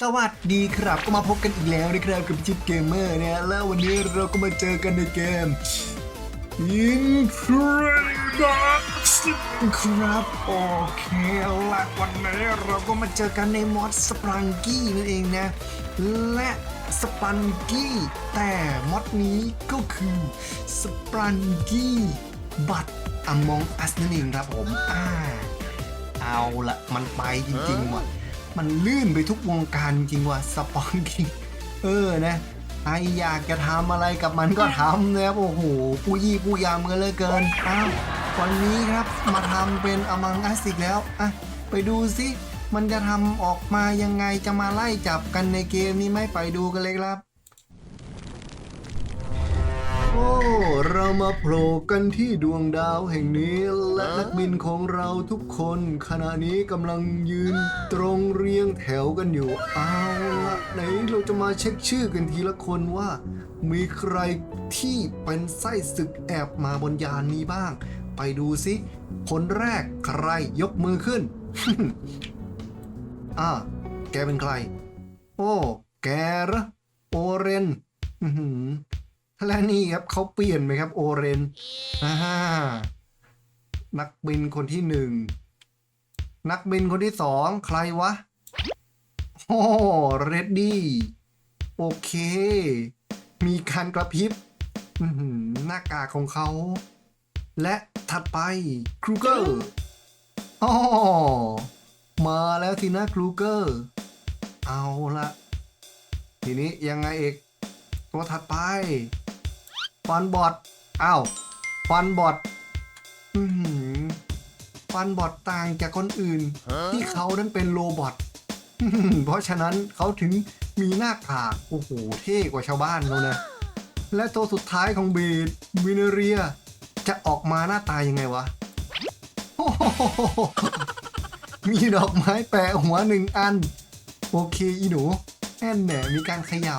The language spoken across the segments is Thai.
สวัสดีครับก็มาพบกันอีกแล้วนะครับกับชิปเกมเมอร์เนี่ยแล้ววันนี้เราก็มาเจอกันในเกม Incredibles ครับโอเคละวันนี้เราก็มาเจอกันในมอดสปรังกี้นั่นเองนะ และสปันกี้แต่มอดนี้ก็คือสปรังกี้บัตอมองอัสนั่นเองครับผมอ่าเอาละมันไปจริงๆว่ะ มันลื่นไปทุกวงการจริงว่ะสปอนกิ้งเออนะใครอยากจะทำอะไรกับมันก็ทำนะครับโอ้โหผู้ยี่ผู้ยามกันเลยเกินอ้าววันนี้ครับมาทำเป็นอมังอัสอีกแล้วอะไปดูซิมันจะทำออกมายังไงจะมาไล่จับกันในเกมนี้ไหมไปดูกันเลยครับ โอ้ เรามาโผล่กันที่ดวงดาวแห่งนี้และนักบินของเราทุกคนขณะนี้กำลังยืนตรงเรียงแถวกันอยู่ เอาละไหนเราจะมาเช็คชื่อกันทีละคนว่า มีใครที่เป็นไส้ศึกแอบมาบนยานนี้บ้าง ไปดูสิคนแรกใครยกมือขึ้น อ่า แกเป็นใคร โอ้ แกเรอโอเรน และนี่ครับเขาเปลี่ยนไหมครับ โอเรนอ่านักบินคนที่หนึ่งนักบินคนที่สองใครวะโอ้เรดดี้โอเค มีการกระพริบอื้อหือหน้ากากของเขา และถัดไปครูเกอร์อ๋อมาแล้วทีนะครูเกอร์ เอาละทีนี้ยังไงเอกตัวถัดไป ฟันบอดอ้าวฟันบอดอือหือฟันบอดต่างจากคนอื่น ที่เขานั้นเป็นโรบอทอื้อหือเพราะฉะนั้นเขาถึงมีหน้ากากโอ้โหเท่กว่าชาวบ้านเขานะและตัวสุดท้ายของบีดวินเรีย จะออกมาหน้าตายังไงวะโอ้โหมีดอกไม้แปะหัวหนึ่งอัน โอเคอีหนูแอนแหนมีการเขย่า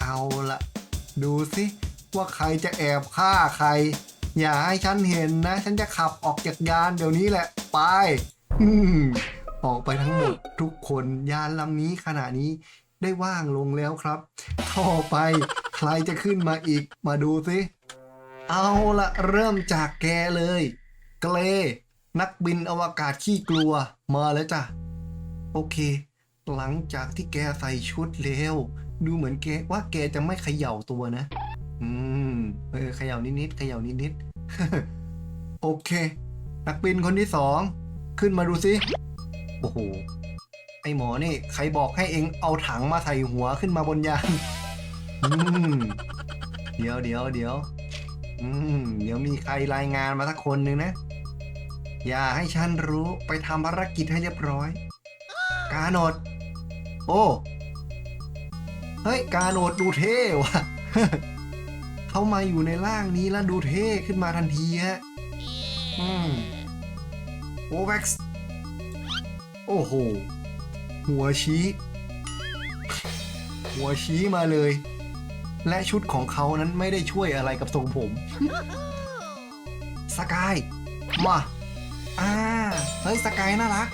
เอาละดูสิ ว่าใครจะแอบฆ่าใคร อย่าให้ฉันเห็นนะ ฉันจะขับออกจากยานเดี๋ยวนี้แหละ ไปออกไปทั้งหมดทุกคนยานลำนี้ขณะนี้ได้ว่างลงแล้วครับ ต่อไปใครจะขึ้นมาอีกมาดูสิ เอาละเริ่มจากแกเลย เกรนักบินอวกาศขี้กลัวมาแล้วจ้ะ โอเค หลังจากที่แกใส่ชุดแล้ว ดูเหมือนแกว่าแกจะไม่เขย่าตัวนะ อืม เออเขย่านิดๆเขย่านิดๆ โอเค นักบินคนที่สอง ขึ้นมาดูสิโอ้โห ไอหมอนี่ ใครบอกให้เองเอาถังมาใส่หัวขึ้นมาบนยานอืม เดี๋ยวเดี๋ยวเดี๋ยว อืม เดี๋ยวมีใครรายงานมาสักคนหนึ่งนะ อย่าให้ฉันรู้ไปทำภารกิจให้เรียบร้อย กาโนด โอ้ เฮ้ย กาโนดดูเท่ว่ะ เขามาอยู่ในร่างนี้แล้วดูเท่ขึ้นมาทันทีฮะ อืมโอเว็กซ์โอ้โห หัวชี้ หัวชี้มาเลย และชุดของเขานั้นไม่ได้ช่วยอะไรกับทรงผม สกาย มาอ่าเฮ้ย สกายน่ารัก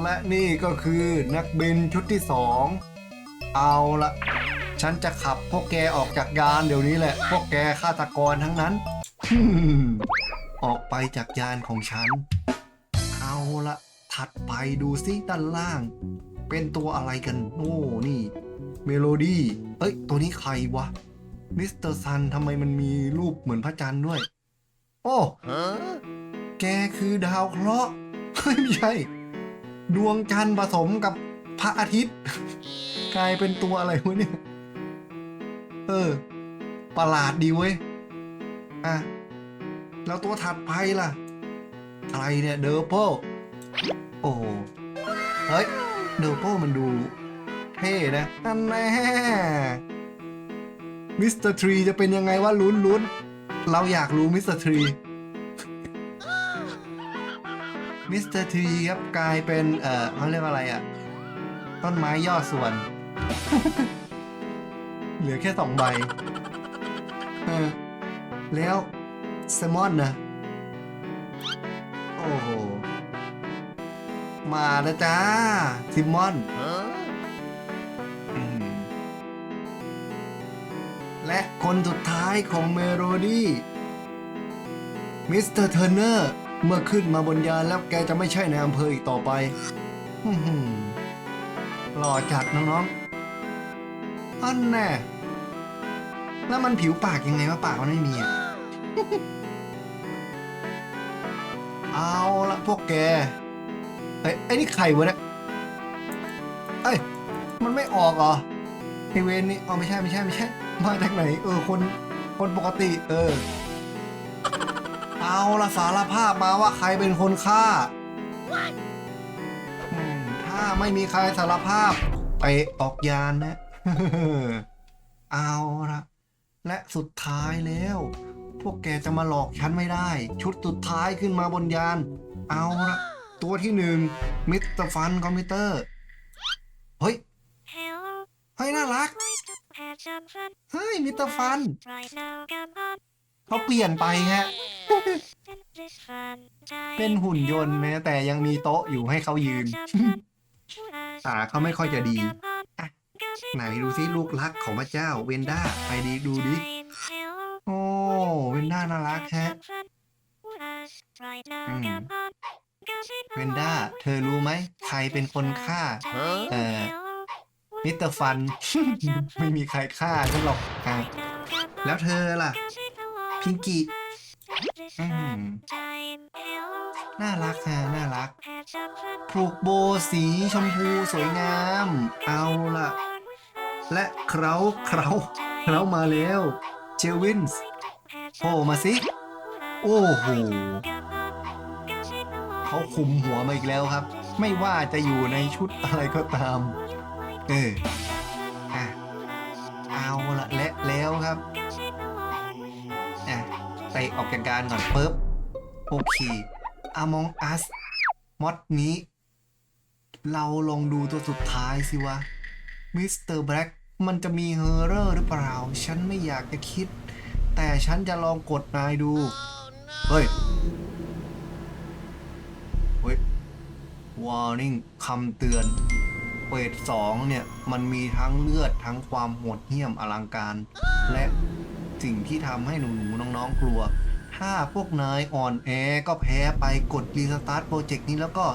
และนี่ก็คือนักบินชุดที่สอง เอาละ ฉันจะขับพวกแกออกจากยานเดี๋ยวนี้แหละ พวกแกฆาตกรทั้งนั้น ออกไปจากยานของฉัน เอาละถัดไปดูซิด้านล่าง เป็นตัวอะไรกัน โอ้นี่ เมโลดี้ เอ้ย ตัวนี้ใครวะ มิสเตอร์ซันทำไมมันมีรูปเหมือนพระจันทร์ด้วย โอ้แกคือดาวเคราะห์ไม่ใช่ ดวงจันทร์ผสมกับพระอาทิตย์ กลายเป็นตัวอะไรวะเนี่ย เออ ประหลาดดีเว้ย อะ แล้วตัวถัดไปล่ะใครเนี่ยเดอร์โปโอ้โหเฮ้ย เดอร์โปมันดู เท่นะนั่นแน่มิสเตอร์ทรีจะเป็นยังไงวะลุ้นลุ้นเราอยากรู้มิสเตอร์ทรีมิสเตอร์ทรีครับกลายเป็น เอ่อเขาเรียกว่าอะไรอะ่ะ ต้นไม้ย่อส่วน เหลือแค่สองใบเออแล้วแซลมอนนะ โอ้โห มาแล้วจ้าซิมอนอและคนสุดท้ายของเมโลดี้มิสเตอร์เทอร์เนอร์เมื่อขึ้นมาบนยานแล้วแกจะไม่ใช่ในอำเภออีกต่อไปหล่อจัดน้องๆ อันแน่แล้วมันผิวปากยังไงวะปากมันไม่มีอะ เอาละพวกแกเอ้ยไอ้นี่ใครวะเนี่ยเอ้ย มันไม่ออกเหรอไอเวนนี่อ๋อไม่ใช่ไม่ใช่ไม่ใช่ มาจากไหน เออคนคนปกติ เออ เอาละสารภาพมาว่าใครเป็นคนฆ่าอืมถ้าไม่มีใครสารภาพ ไปออกยานนะ เอาละและสุดท้ายแล้ว พวกแกจะมาหลอกฉันไม่ได้ ชุดสุดท้ายขึ้นมาบนยาน เอาละตัวที่หนึ่งมิสเตอร์ฟันคอมพิวเตอร์ เฮ้ย Hello, เฮ้ย น่ารัก like to have some fun เฮ้ย มิสเตอร์ฟัน right now. Come on, เขาเปลี่ยนไปฮะ in this fun time. เป็นหุ่นยนต์แม้แต่ยังมีโต๊ะอยู่ให้เขายืน Have some fun. Us ตาเขาไม่ค่อยจะดี come on, อะ cause it ไหนดูซิลูกรักของพระเจ้าเวนด้าไปดีดูดิ time. Hello, โอ้เวนด้าน่ารัก have ฮะ some fun. Us right now. Hmm. Come on, cause it เวนด้าเธอรู้ไหมใครเป็นคนฆ่า time. เอ่อ Hello, มิสเตอร์ฟัน ไม่มีใครฆ่าฉันหรอกอะ right now. Come on, แล้วเธอล่ะ cause it belongs พิงกี้ in this อืม fun time. Hello, น่ารักฮะน่ารัก have some fun. ผูกโบสีชมพูสวยงาม เอาล่ะ และเคราเคราเครามาแล้วเจวินส์โผล่มาสิ โอ้โหเขาคุมหัวมาอีกแล้วครับ ไม่ว่าจะอยู่ในชุดอะไรก็ตาม เอออะเอาละและแล้วครับอะไปออกจากการก่อนปุ๊บโอเค Among Us มอดนี้ เราลองดูตัวสุดท้ายสิวะมิสเตอร์แบล็ก มันจะมีเฮอร์เรอร์หรือเปล่า ฉันไม่อยากจะคิด แต่ฉันจะลองกดนายดู เฮ้ย เฮ้ย warning คำเตือนเวทสองเนี่ย มันมีทั้งเลือดทั้งความโหดเหี้ยมอลังการ และสิ่งที่ทำให้หนูๆน้องๆกลัว ถ้าพวกนายอ่อนแอก็แพ้ไปกดรีสตาร์ทโปรเจกต์นี้แล้วก็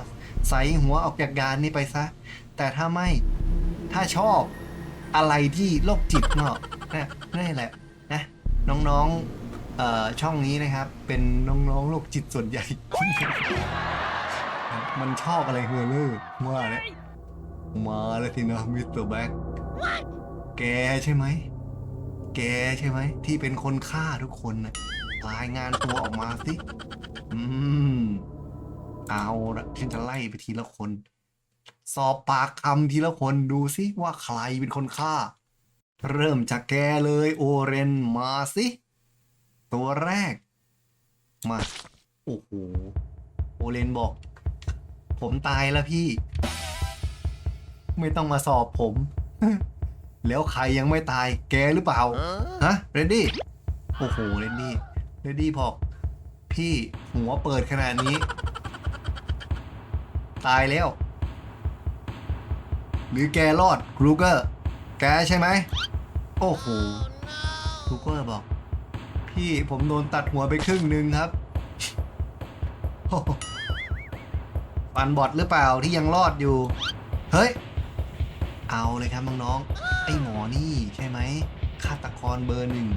ใส่หัวออกจากยานนี้ไปซะ แต่ถ้าไม่ ถ้าชอบ อะไรที่โรคจิตเนาะนะนี่แหละนะน้องๆเอ่อช่องนี้นะครับ เป็นน้องๆโรคจิตส่วนใหญ่ มันชอบอะไรเฮอร์เลอร์ว่าแล้วมาแล้วทีนะมิสเตอร์แบ็กแกใช่ไหม แกใช่ไหม ที่เป็นคนฆ่าทุกคนนะรายงานตัวออกมาสิ อืม เอาละฉันจะไล่ไปทีละคน สอบปากคำทีละคนดูสิว่าใครเป็นคนฆ่า เริ่มจากแกเลยโอเรนมาสิ ตัวแรก มา โอ้โห โอเรนบอก ผมตายแล้วพี่ ไม่ต้องมาสอบผม แล้วใครยังไม่ตาย แกหรือเปล่า ฮะ เรดดี้ โอ้โห เรดดี้ เรดดี้บอก พี่หัวเปิดขนาดนี้ ตายแล้ว หรือแกรอดกรูเกอร์ แกใช่ไหม โอ้โหกรูเกอร์บอก พี่ผมโดนตัดหัวไปครึ่งหนึ่งครับโอ้ฟันบอดหรือเปล่าที่ยังรอดอยู่ เฮ้ย เอาเลยครับน้องๆไอ้หมอนี่ใช่ไหมฆาตกรเบอร์หนึ่ง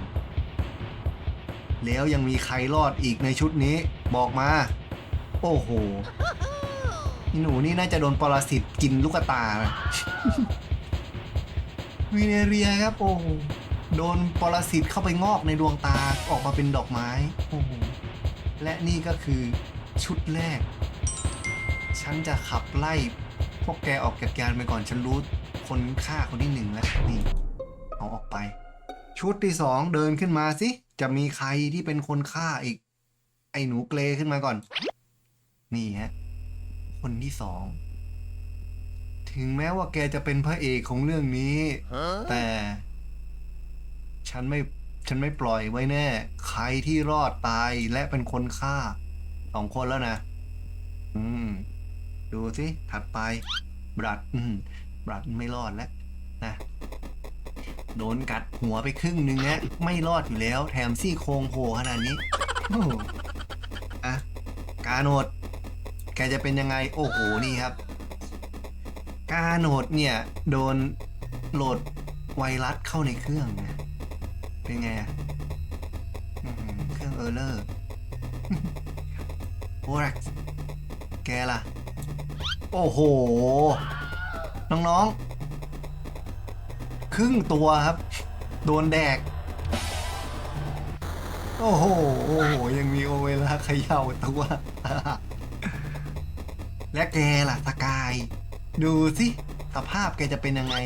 แล้วยังมีใครรอดอีกในชุดนี้ บอกมา โอ้โห หนูนี่น่าจะโดนปรสิตกินลูกตานะวิเนเรียครับโอ้โหโดนปรสิตเข้าไปงอกในดวงตาออกมาเป็นดอกไม้โอ้โหและนี่ก็คือชุดแรก ฉันจะขับไล่พวกแกออกจากยานไปก่อนฉันรู้คนฆ่าคนที่หนึ่งแล้วนี่เอาออกไป ชุดที่สองเดินขึ้นมาสิ จะมีใครที่เป็นคนฆ่าอีก ไอ้หนูเกรขึ้นมาก่อน นี่ฮะ คนที่สอง ถึงแม้ว่าแกจะเป็นพระเอกของเรื่องนี้ แต่ ฉันไม่ฉันไม่ปล่อยไว้แน่ ใครที่รอดตายและเป็นคนฆ่าสองคนแล้วนะ อืม ดูสิ ถัดไป บรัด อืม บรัดไม่รอดแล้วนะโดนกัดหัวไปครึ่งหนึ่งนะไม่รอดอยู่แล้ว แถมซี่โครงโผล่ขนาดนี้โอ้โหอะกาโนด แกจะเป็นยังไงโอ้โหนี่ครับ กาโนดเนี่ย โดนโหลดไวรัสเข้าในเครื่องนะเป็นไงอะเครื่องเออร์เลอร์โอ้ยแกล่ะ โอ้โห น้องๆ ครึ่งตัวครับ โดนแดก โอ้โห โอ้โห ยังมีโอเวลาเขย่าตัว และแกล่ะสกาย ดูสิสภาพแกจะเป็นยังไง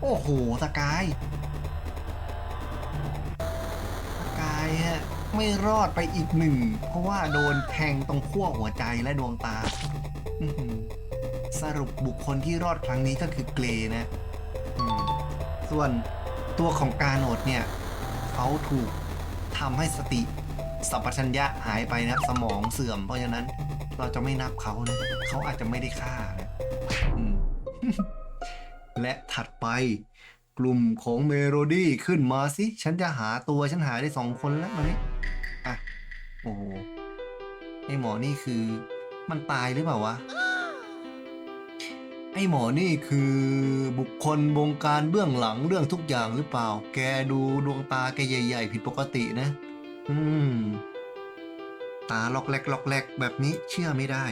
โอ้โหสกายสกายฮะไม่รอดไปอีกหนึ่ง เพราะว่าโดนแทงตรงขั้วหัวใจและดวงตา สรุปบุคคลที่รอดครั้งนี้ก็คือเกรนะส่วนตัวของกาโนดเนี่ยเขาถูกทำให้สติ สัมปชัญญะหายไปนะครับสมองเสื่อม เพราะฉะนั้นเราจะไม่นับเขานะเขาอาจจะไม่ได้ฆ่านะและถัดไปกลุ่มของเมโลดี้ขึ้นมาสิ ฉันจะหาตัวฉันหาได้สองคนแล้ววันนี้อะโอ้โหไอหมอนี่คือ มันตายหรือเปล่าวะไอหมอนี่คือบุคคลบงการเบื้องหลังเรื่องทุกอย่างหรือเปล่า แกดูดวงตาแกใหญ่ ๆ ผิดปกตินะ อืม ตาล็อกแรกล็อกแรกแบบนี้เชื่อไม่ได้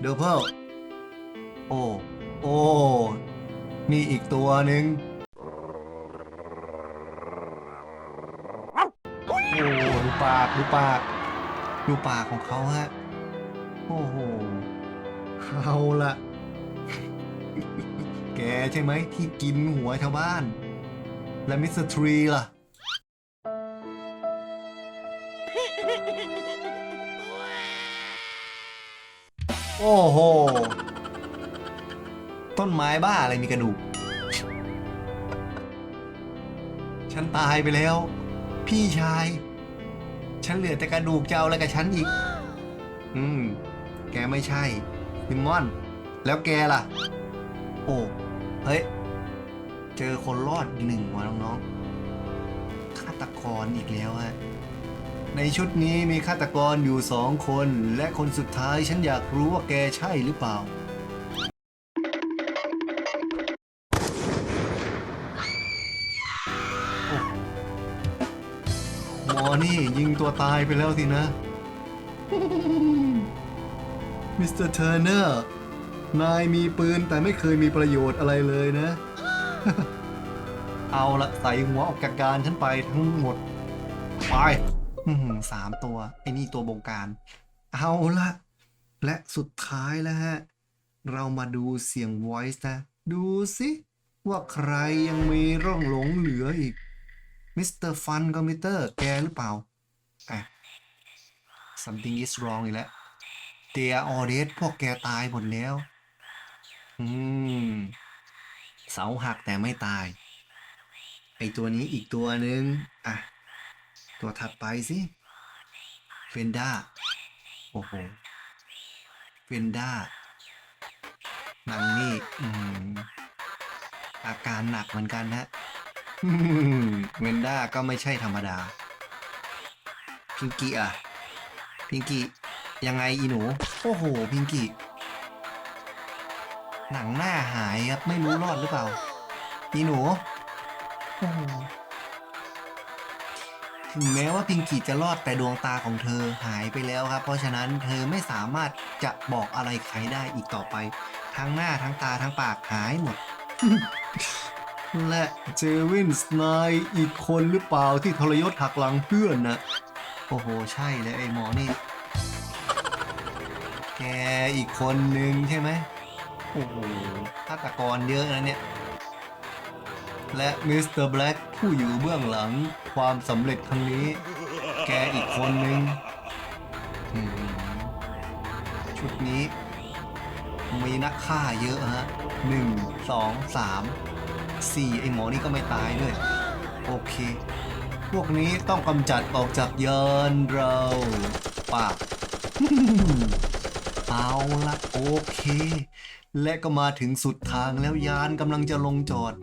เดอเพิลโอ้โอ้นี่อีกตัวหนึ่งโอ้ดูปากดูปากดูปากของเขาฮะ โอ้โหเอาละแกใช่ไหมที่กินหัวชาวบ้าน และมิสเตอร์ทรีล่ะ โอ้โห ต้นไม้บ้าอะไรมีกระดูก ฉันตายไปแล้ว พี่ชาย ฉันเหลือแต่กระดูกจะเอาอะไรกับฉันอีก อืม แกไม่ใช่ลิมมอน แล้วแกล่ะ โอ้ เฮ้ย เจอคนรอดหนึ่งว่ะน้องๆฆาตกรอีกแล้วฮะ ในชุดนี้มีฆาตกรอยู่สองคน และคนสุดท้ายฉันอยากรู้ว่าแกใช่หรือเปล่าโอ้หมอนี่ยิงตัวตายไปแล้วสินะ มิสเตอร์เทอร์เนอร์ นายมีปืนแต่ไม่เคยมีประโยชน์อะไรเลยนะ เอาละใส่หัวออกจากการฉันไปทั้งหมด ไปอื้อหือ สามตัวไอ้นี่ตัวบงการ เอาละและสุดท้ายแล้วฮะ เรามาดูเสียง voice นะ ดูสิว่าใครยังมีร่องหลงเหลืออีกมิสเตอร์ฟันคอมพิวเตอร์แกหรือเปล่าอะ something is wrong อีกแล้วเตียออเดสพวกแกตายหมดแล้ว อืม เสาหักแต่ไม่ตาย ไอตัวนี้อีกตัวหนึ่งอะ ตัวถัดไปสิเฟนด้าโอ้โหเฟนด้านังนี่อาการหนักเหมือนกันนะเวนด้าก็ไม่ใช่ธรรมดา พิงกี้อะพิงกี้ยังไงอีหนู โอ้โห พิงกี้หนังหน้าหายครับ ไม่รู้รอดหรือเปล่า อีหนู โอ้โห ถึงแม้ว่าพิงกี้จะรอดแต่ดวงตาของเธอหายไปแล้วครับ เพราะฉะนั้นเธอไม่สามารถจะบอกอะไรใครได้อีกต่อไป ทั้งหน้าทั้งตาทั้งปากหายหมด และเจวินสไนายอีกคนหรือเปล่าที่ทรยศหักหลังเพื่อนนะโอ้โห ใช่เลยไอ้หมอนี่ แกอีกคนนึงใช่ไหมโอ้โหฆาตกรเยอะนะเนี่ย และมิสเตอร์แบล็ก ผู้อยู่เบื้องหลังความสำเร็จครั้งนี้ แกอีกคนนึงอืมชุดนี้ มีนักฆ่าเยอะฮะหนึ่งสองสามสี่ไอหมอนี่ก็ไม่ตายด้วย โอเค พวกนี้ต้องกำจัดออกจากเยานเราปาก เอาละโอเค และก็มาถึงสุดทางแล้วยานกำลังจะลงจอด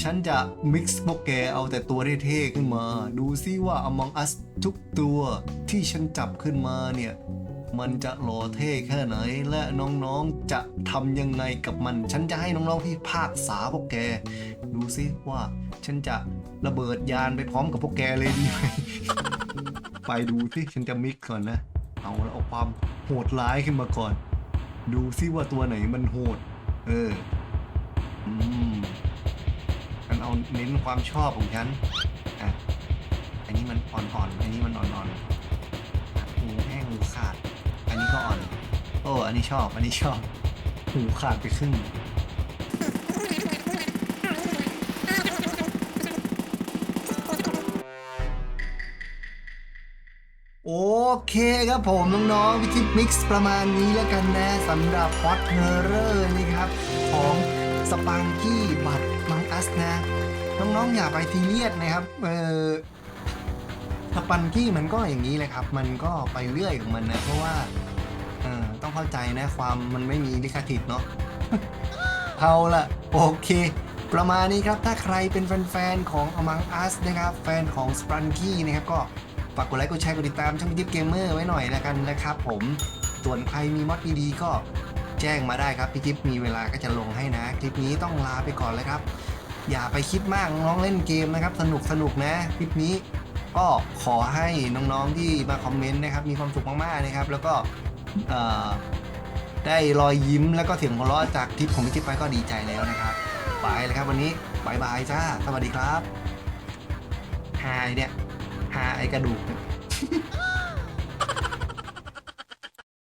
ฉันจะมิกซ์พวกแกเอาแต่ตัวเท่ๆขึ้นมา ดูซิว่า Among Us ทุกตัวที่ฉันจับขึ้นมาเนี่ย มันจะหล่อเท่แค่ไหน และน้องๆจะทำยังไงกับมัน ฉันจะให้น้องๆที่ภาคษาพวกแก ดูซิว่าฉันจะระเบิดยานไปพร้อมกับพวกแกเลยดีไหมไปดูสิฉันจะมิกซ์ก่อนนะ เอาแล้วเอาความโหดร้ายขึ้นมาก่อน ดูซิว่าตัวไหนมันโหด เออ อืมฉันเอาเน้นความชอบของฉัน อะ อันนี้มันอ่อนๆ อันนี้มันอ่อนๆอะหูแห้งหูขาด อันนี้ก็อ่อน โอ้ อันนี้ชอบ อันนี้ชอบ หูขาดไปครึ่ง โอเคครับผมน้องๆวิธีมิกซ์ประมาณนี้แล้วกันนะสำหรับพอดเฮอร์เรอร์นี่ครับของสปังกี้บัตมังอัสนะ น้องๆอย่าไปทีเรียสนะครับเออสปันกี้มันก็อย่างนี้เลยครับ มันก็ไปเรื่อยของมันนะ เพราะว่าเออต้องเข้าใจนะความมันไม่มีลิขสิทธิ์เนาะเอาละโอเค ประมาณนี้ครับถ้าใครเป็นแฟนๆของ Among Us นะครับ แฟนของ s p r u n k y นะครับก็ ฝากกดไลค์กดแชร์กดติดตามช่องพิทิปเกมเมอร์ไว้หน่อยแล้วกันนะครับผมส่วนใครมีมอดดีๆก็แจ้งมาได้ครับพี่กิฟมีเวลาก็จะลงให้นะ คลิปนี้ต้องลาไปก่อนเลยครับ อย่าไปคิดมากน้องเล่นเกมนะครับ สนุกสนุกนะ คลิปนี้ก็ขอให้น้องๆที่มาคอมเมนต์นะครับ มีความสุขมากๆนะครับ แล้วก็ได้รอยยิ้มแล้วก็เสียงหัวเราะจากคลิปของพี่กิ๊ฟไปก็ดีใจแล้วนะครับไปเลยครับวันนี้บายบายจ้าสวัสดีครับฮายเนี่ยาไอกระดูก